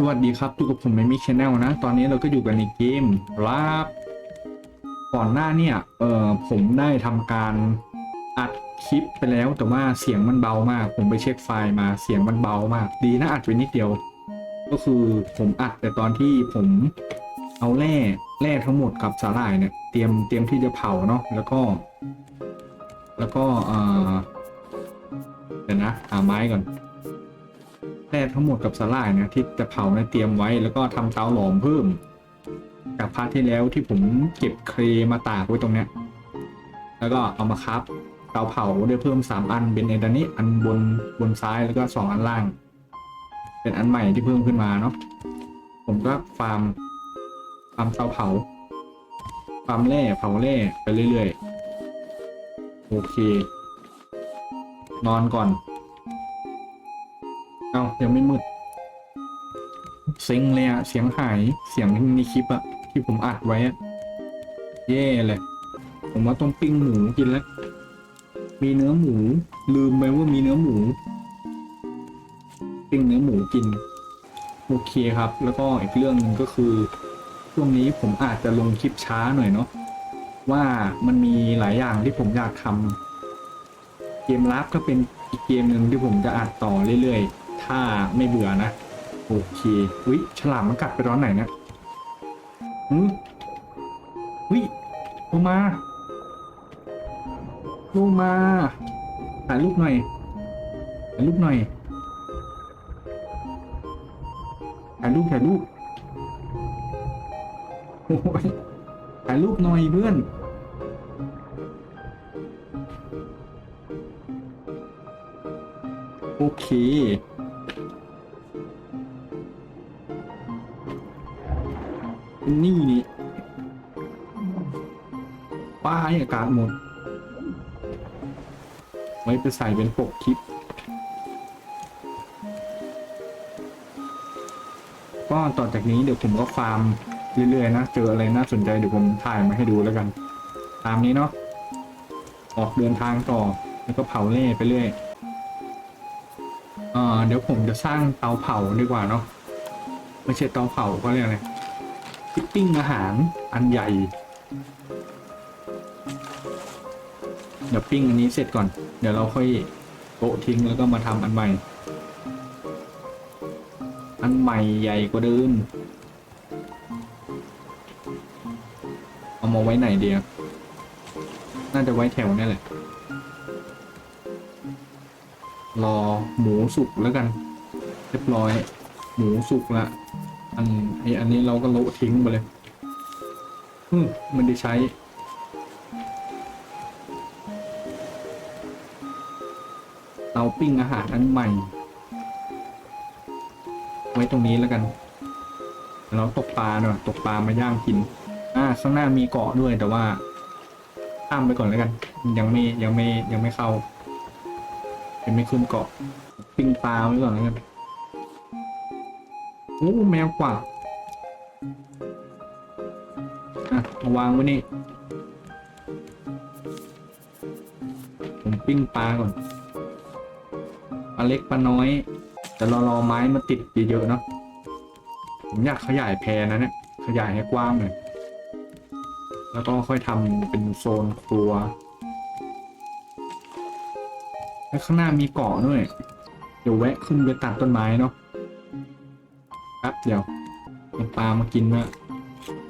สวัสดีครับอยู่กับผมไม่มีชแนลนะ ตอนนี้เราก็อยู่กันในเกมรับ ก่อนหน้าเนี่ย เออผมได้ทำการอัดคลิปไปแล้ว แต่ว่าเสียงมันเบามาก ผมไปเช็คไฟล์มาเสียงมันเบามาก ดีนะอัดไปนิดเดียว ก็คือผมอัดแต่ตอนที่ผมเอาแร่แร่ทั้งหมดกับสาหร่ายเนี่ย เตรียมเตรียมที่จะเผาเนาะแล้วก็ แล้วก็เออเดี๋ยวนะหาไม้ก่อน แร่ทั้งหมดกับสลายนะที่จะเผาเนี่ยเตรียมไว้ แล้วก็ทำเตาหลอมเพิ่มจากพาร์ทที่แล้วที่ผมเก็บเครมาตากไว้ตรงเนี้ยแล้วก็เอามาคับเตาเผาได้เพิ่มสามอันเป็นไอ้ดันนี้อันบนบนซ้ายแล้วก็สองอันล่าง เป็นอันใหม่ที่เพิ่มขึ้นมาเนาะผมก็ฟาร์มฟาร์มเตาเผาฟาร์มแร่เผาแร่ไปเรื่อยๆโอเค นอนก่อน เอายังไม่มืดเซ็งเลยอะเสียงหายเสียงในคลิปอะที่ผมอัดไว้อะแย่เลยผมว่าต้องปิ้งหมูกินแล้ว มีเนื้อหมู ลืมไปว่ามีเนื้อหมู ปิ้งเนื้อหมูกิน โอเคครับ แล้วก็อีกเรื่องหนึ่งก็คือช่วงนี้ผมอาจจะลงคลิปช้าหน่อยเนาะว่ามันมีหลายอย่างที่ผมอยากทำเกมลับก็เป็นอีกเกมหนึ่งที่ผมจะอัดต่อเรื่อยๆ ถ้าไม่เบื่อนะ โอเควิฉลามมันกัดไปร้อนไหนเนะหืมวิลงมาลงมาถ่ายรูปหน่อยถ่ายรูปหน่อยถ่ายรูปถ่ายรูปโอ้ยถ่ายรูปหน่อยเพื่อนโอเค นี่นี่ป้ายอากาศหมด ไว้ไปใส่เป็นปกคลิป ก็ต่อจากนี้เดี๋ยวผมก็ฟาร์มเรื่อยๆนะ เจออะไรน่าสนใจเดี๋ยวผมถ่ายมาให้ดูแล้วกัน ตามนี้เนาะ ออกเดินทางต่อ แล้วก็เผาเล่ไปเรื่อยเอ่อเดี๋ยวผมจะสร้างเตาเผาดีกว่าเนาะ ไม่ใช่เตาเผาก็เรียกอะไร พิปิ้งอาหารอันใหญ่ เดี๋ยวปิ้งอันนี้เสร็จก่อน เดี๋ยวเราค่อยโปะทิ้งแล้วก็มาทำอันใหม่ อันใหม่ใหญ่กว่าเดิม เอามาไว้ไหนเดียวน่าจะไว้แถวนี่แหละ รอหมูสุกแล้วกัน เรียบร้อย หมูสุกละ อันไออันนี้เราก็โละทิ้งไปเลยอืมมันได้ใช้เตาปิ้งอาหารอันใหม่ ไว้ตรงนี้แล้วกัน เราตกปลาหน่อยตกปลามาย่างกิน อ่าข้างหน้ามีเกาะด้วยแต่ว่าข้ามไปก่อนแล้วกัน ยังไม่ยังไม่ยังไม่เข้ายังไม่ขึ้นเกาะปิ้งปลาไว้ก่อนแล้วกัน โอ้แมวกว่าอะมาวางไว้นี่ ผมปิ้งปลาก่อนปลาเล็กปลาน้อย แต่เรารอไม้มาติดเยอะๆเนาะผมอยากขยายแพนะเนี่ย ขยายให้กว้างหน่อยแล้วก็ค่อยทำเป็นโซนครัว แล้วข้างหน้ามีเกาะด้วย เดี๋ยวแวะขึ้นไปตัดต้นไม้เนาะ เดี๋ยวปลามากินมา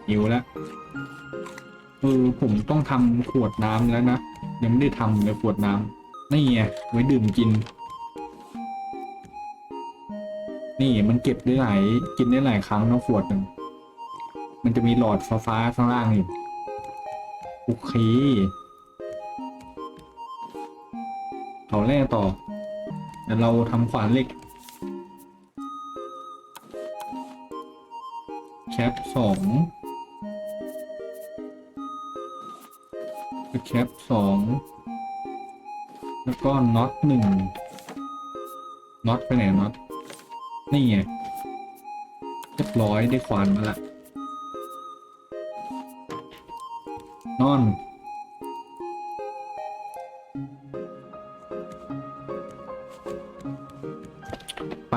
หิวแล้วเออผมต้องทำขวดน้ำแล้วนะยังไม่ได้ทำเลยขวดน้ำนี่ไงไว้ดื่มกิน นี่มันเก็บได้หลายกินได้หลายครั้งนะขวดหนึ่งมันจะมีหลอดฟ้าๆข้างล่างอยู่โอเคเขาแร่ต่อเดี๋ยวเราทำขวานเหล็ก องแคปสองแล้วก็น็อตหนึ่งน็อตไปไหนน็อตนี่ไงเรียบร้อยได้ขวานมาละนอนไป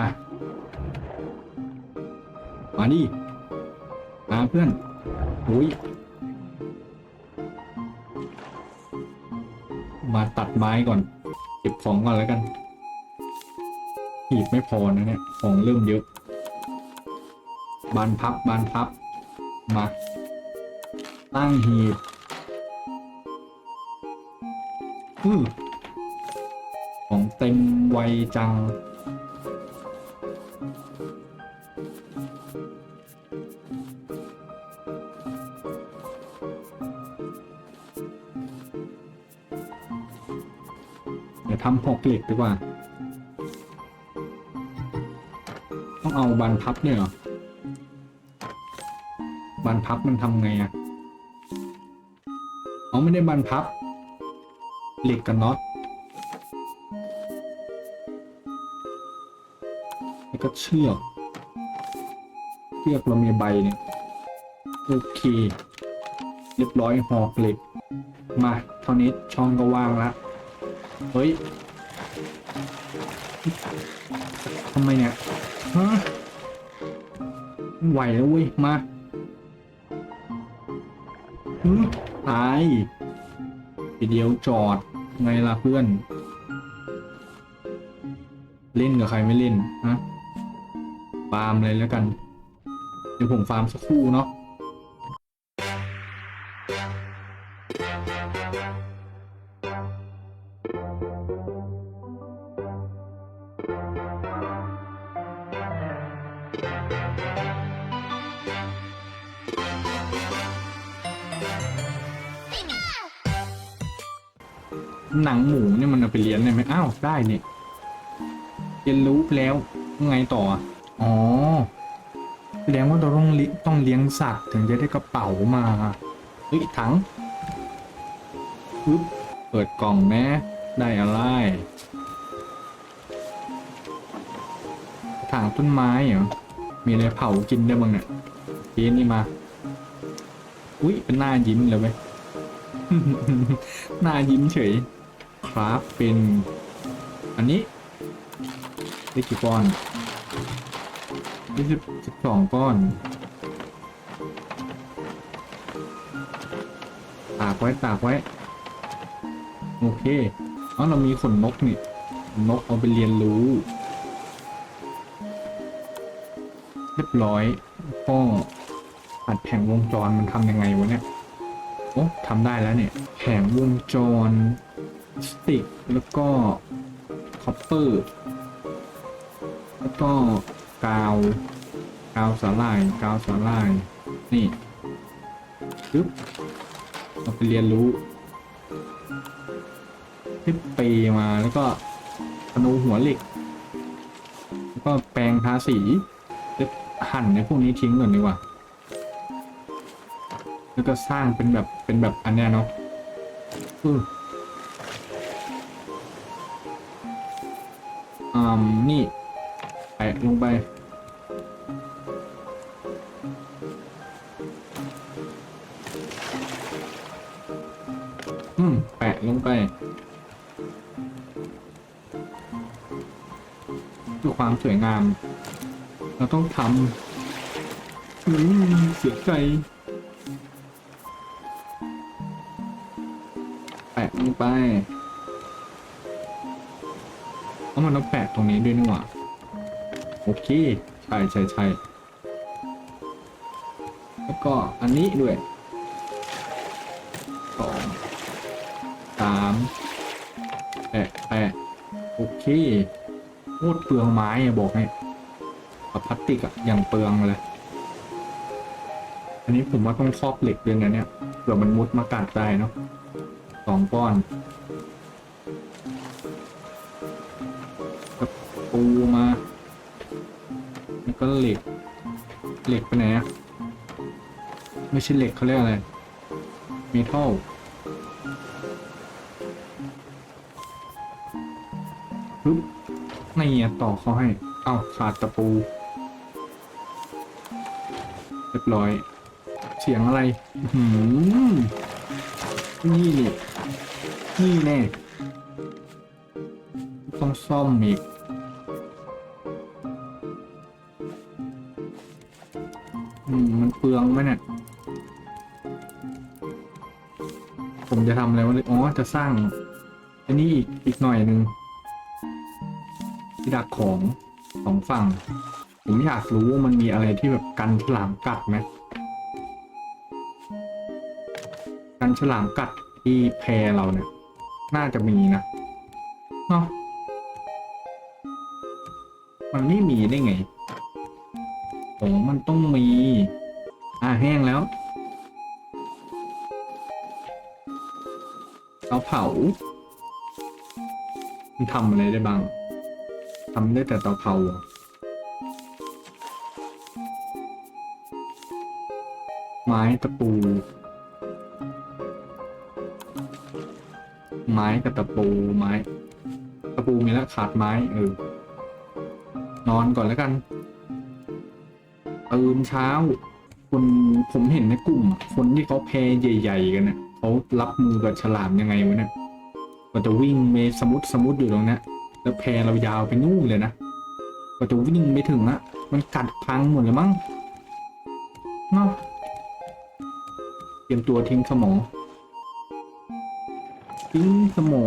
มาดิมา เพื่อนอุ้ยมาตัดไม้ก่อน เก็บของก่อนแล้วกันหีบไม่พอนะเนี่ย ของเริ่มเยอะ บานพับบานพับ มา ตั้งหีบอือของเต็มไวจังำหอกเหล็กดีกว่า ต้องเอาบานพับเนี่ยเหรอบานพับมันทำไงอะ่ะอ๋อไม่ได้บานพับ เหล็กกับน็อตแล้วก็เชือกเชือกเรามีใบเนี่ยโอเค เรียบร้อยหอกเหล็ก มาเท่านี้ช่องก็ว่างละ เฮ้ยทำไมเนี่ยฮะไหวแล้วเว้ย มาฮึตายทีเดียวจอด ไงล่ะเพื่อน เล่นกับใครไม่เล่น ฮะ ฟาร์มเลยแล้วกัน เดี๋ยวผมฟาร์มสักครู่เนาะ ได้ไหมอ้าวได้เนี่ยเรียนรู้แล้วไงต่ออะอ๋อแสดงว่าเราต้องเลิต้องเลี้ยงสัตว์ถึงจะได้กระเป๋ามาเฮ้ยถังปึ๊บเปิดกล่องแนะได้อะไรถังต้นไม้เหรอ มีอะไรเผากินได้บ้างเนี่ยเทีนี่มา อุ้ยเป็นหน้ายิ้มเลยเว้ย หน้ายิ้มเฉย ครับเป็น อันนี้ได้กี่ก้อนยี่สิบสิบสองก้อนตากไว้ตากไว้ โอเคอ๋อเรามีขนนกนี่ นกเอาไปเรียนรู้ เรียบร้อยก็อัดแผงวงจรมันทำยังไงวะเนี่ย โอ้ทำได้แล้วเนี่ย แผงวงจร สติกแล้วก็ คอปเปอร์แล้วก็กาวกาวสาลายกาวสาลาย นี่ปึ๊บเราไปเรียนรู้ที่เปมาแล้วก็ธนูหัวเหล็ก แล้วก็แปรงทาสีเดี๋ยวหั่นในพวกนี้ทิ้งก่อนดีกว่า แล้วก็สร้างเป็นแบบเป็นแบบอันเนี้ยเนาะอือ อืมนี่แปะลงไป อืม แปะลงไปเพื่อความสวยงาม เราต้องทำอืมเสียใจแปะลงไป เอามันต้องแปะตรงนี้ด้วยนี่หว่าโอเค ใช่ใช่ใช่แล้วก็อันนี้ด้วยสองสามแปะแปะโอเคโคตรเปลืองไม้บอกให้กับพลาสติกอะอย่างเปลืองเลย อันนี้ผมว่าต้องครอบเหล็กด้วยนะเนี่ยเผื่อมันมุดมากัดได้เนาะสองก้อน กับปูมาแล้วก็เหล็ก เหล็กไปไหนอะไม่ใช่เหล็กเขาเรียกอะไร เมทัลปึ๊บนี่อะต่อเขาให้ เอ้าขาดตะปู เรียบร้อย เสียงอะไร หืมนี่นี่นี่แน่ ต้องซ่อมอีก อืม มันเปลืองไหมเนี่ย ผมจะทำอะไรวะเนี่ยอ๋อ จะสร้าง อันนี้อีกอีกหน่อยหนึ่งที่ดักของสองฝั่ง ผมอยากรู้ว่ามันมีอะไรที่แบบกันฉลามกัดไหมกันฉลามกัดที่แพเราเนี่ย น่าจะมีนะเนาะ มันไม่มีได้ไงโอ้มันต้องมี อ่าแห้งแล้วเตาเผา มันทำอะไรได้บ้างทำได้แต่เตาเผาไม้ตะปู ไม้กับตะปูไม้ ตะปูมีแล้วขาดไม้เออ นอนก่อนแล้วกันตื่นเช้า คนผมเห็นในกลุ่ม คนที่เขาแพใหญ่ ๆ กันเนี่ยเขารับมือกับฉลามยังไงวะเนี่ยก็จะวิ่งเมสมุดสมุดอยู่ตรงนี้แล้วแพเรายาวไปนู่นเลยนะก็จะวิ่งไปถึงอะมันกัดพังหมดเลยมั้งเนาะเตรียมตัวทิ้งสมองทิ้งสมอ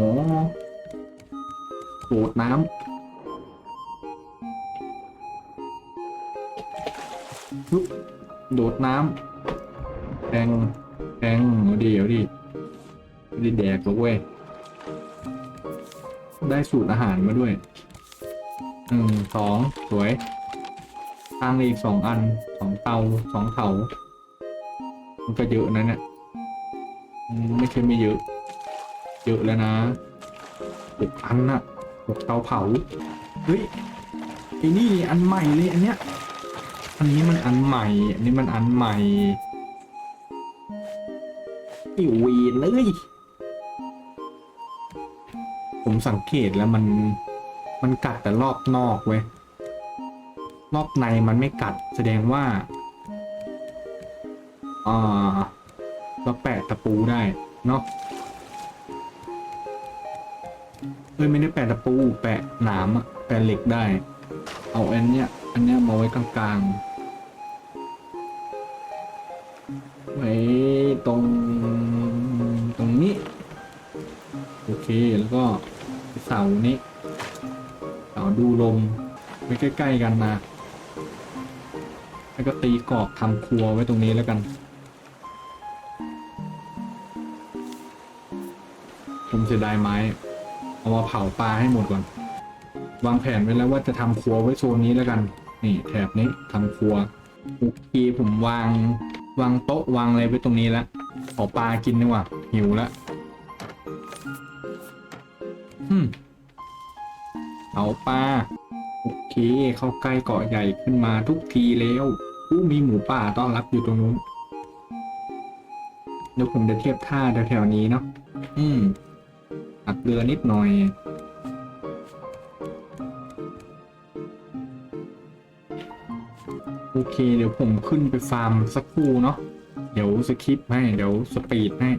โดดน้ำ โดดน้ำแทงแทงเอาดีเอาดีไม่ได้แดกหรอกเว้ย ได้สูตรอาหารมาด้วยหนึ่งสองสวยสร้างอีกสองอันสองเตาสองเถามันก็เยอะนะเนี่ยไม่ใช่ไม่เยอะ เยอะแล้วนะหกอันน่ะหกเตาเผา เฮ้ยไอ้นี่อันใหม่เลยอันเนี้ย อันนี้มันอันใหม่ อันนี้มันอันใหม่ไอ้วีนเลย ผมสังเกตแล้วมันมันกัดแต่รอบนอกเว้ย รอบในมันไม่กัดแสดงว่าอ่าเราแปะตะปูได้เนาะเอ้ยไม่ได้แปะตะปู แปะหนามอะแปะเหล็กได้ เอาอันเนี้ย อันนี้มาไว้กลางๆ ไว้ตรงตรงนี้ โอเค แล้วก็เสานี้เสาดูลมไว้ใกล้ ๆ กันนะแล้วก็ตีกรอบทำครัวไว้ตรงนี้แล้วกัน ผมเสียดายไม้ เอามาเผาปลาให้หมดก่อน วางแผนไว้แล้วว่าจะทำครัวไว้โซนนี้แล้วกัน นี่แถบนี้ทำครัวโอเคผมวางวางโต๊ะวางอะไรไว้ตรงนี้แล้วขอปลากินดีกว่า หิวแล้วอืมเอาปลาโอเคเข้าใกล้เกาะใหญ่ขึ้นมาทุกทีแล้วอู้มีหมูป่าต้อนรับอยู่ตรงนู้นเดี๋ยวผมจะเทียบท่าแถวๆนี้เนาะอืมอัดเรือนิดหน่อย โอเค เดี๋ยวผมขึ้นไปฟาร์มสักครู่เนาะเดี๋ยวสคริปต์ให้ เดี๋ยวสปีดให้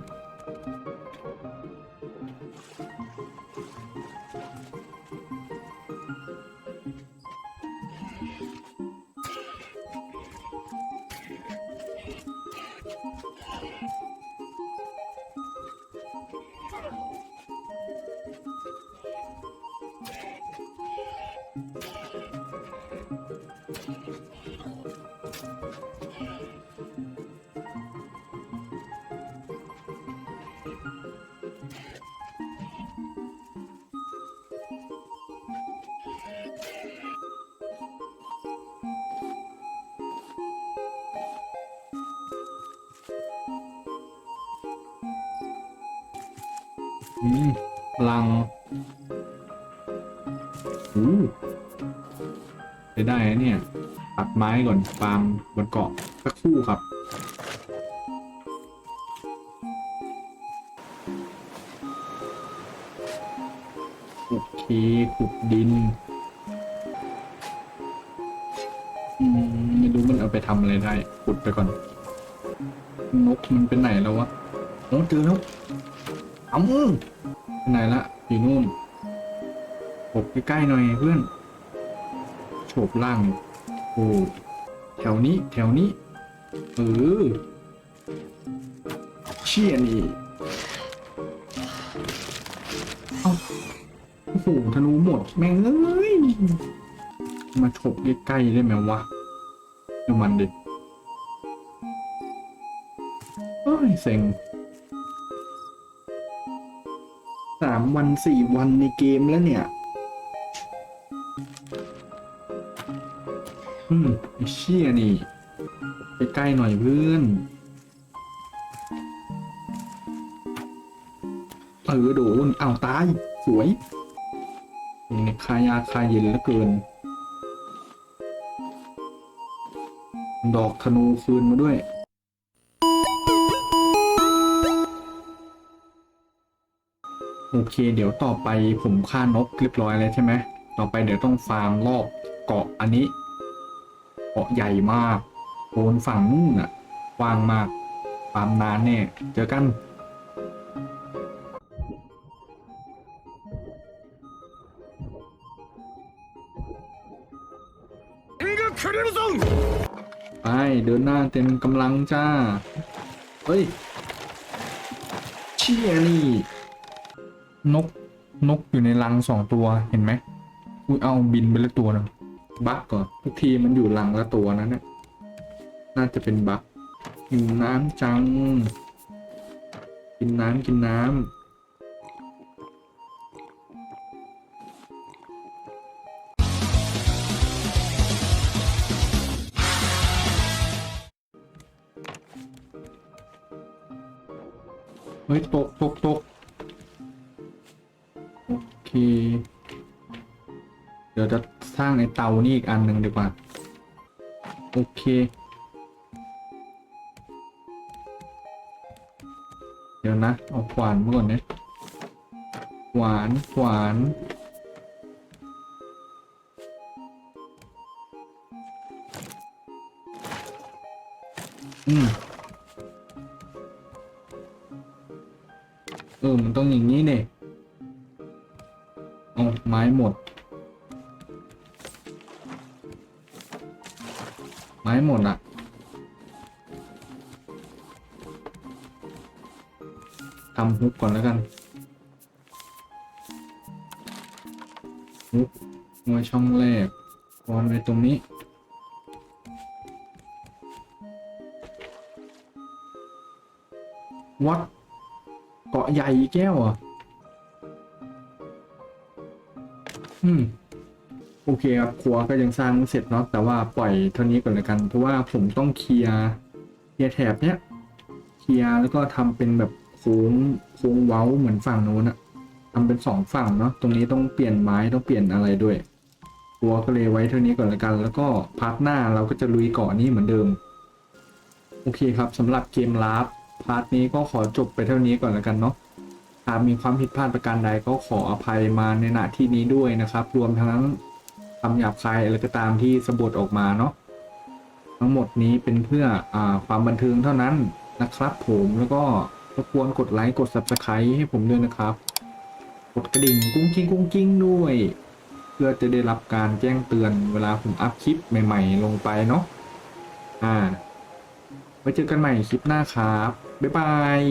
อืมพลังอู้ได้ได้นะเนี่ย ตัดไม้ก่อนฟาร์มบนเกาะสักครู่ครับโอเคขุดดินอืมไม่รู้มันเอาไปทำอะไรได้ขุดไปก่อน นกมันเป็นไหนแล้ววะโอ้เจอแล้ว เอาไปไหนละอยู่นู่นโฉบใกล้ๆหน่อยเพื่อนโฉบล่างโอ้แถวนี้แถวนี้เออเชี่ยนี่เอาโอ้โหธนูหมดแม่งเอ้ยมาฉกใกล้ๆได้ไหมวะดูมันดิเฮ้ยเซ็ง วันสี่วันในเกมแล้วเนี่ย อืมไอ้เชี่ยนี่ไปใกล้หน่อยเพื่อนเออโดนอ้าวตาย สวยนี่คายาคายเย็นเหลือเกิน ดอกธนูคืนมาด้วย โอเค เดี๋ยวต่อไปผมฆ่านกเรียบร้อยแล้วใช่ไหมต่อไปเดี๋ยวต้องฟาร์มรอบเกาะอันนี้ เกาะใหญ่มากโซนฝั่งนู่นอะกว้างมากฟาร์มนานแน่เจอกันไปเดินหน้าเต็มกำลังจ้า เฮ้ย เชี่ยนี่ นกนกอยู่ในรังสองตัวเห็นไหมอุ้ยเอาบินไปละตัวหนึงบั๊กก่อนทุกทีมันอยู่รังละตัวนั้นเนี่ยน่าจะเป็นบั๊กกินน้ำจัง กินน้ำกินน้ำเฮ้ยตกตกตก เดี๋ยวจะสร้างไอ้เตานี่อีกอันหนึ่งดีกว่า โอเค เดี๋ยวนะ เอาขวานมาก่อนเนี่ยขวานขวานอืม ไว้ช่องแรกวนไว้ตรงนี้วัดเกาะใหญ่แก้วอะ อืม โอเคครับครัวก็ยังสร้างไม่เสร็จเนาะแต่ว่าปล่อยเท่านี้ก่อนเลยกัน เพราะว่าผมต้องเคลียร์เคลียร์แถบเนี้ยเคลียร์แล้วก็ทำเป็นแบบโค้งโค้งเว้าเหมือนฝั่งโน้นอะทำเป็นสองฝั่งเนาะตรงนี้ต้องเปลี่ยนไม้ต้องเปลี่ยนอะไรด้วย ครัวก็เลยไว้เท่านี้ก่อนลยกัน แล้วก็พาร์ทหน้าเราก็จะลุยเกาะนี้เหมือนเดิม โอเคครับสำหรับเกมลาฟพาร์ทนี้ก็ขอจบไปเท่านี้ก่อนล้วกันเนาะหากมีความผิดพลาดประการใดก็ขออภัยมาในณที่นี้ด้วยนะครับ รวมทั้งคำหยาบคายอะไรก็ตามที่สะบัดออกมาเนาะทั้งหมดนี้เป็นเพื่ออความบันเทิงเท่านั้นนะครับ ผมแล้วก็รบกวนกดไลค์กด subscribe ให้ผมด้วยนะครับ กดกระดิ่งกุ้งกิ้งกุ้งกิ้งด้วย เพื่อจะได้รับการแจ้งเตือนเวลาผมอัพคลิปใหม่ ๆ ลงไปเนาะอ่าไว้เจอกันใหม่คลิปหน้าครับ บ๊ายบาย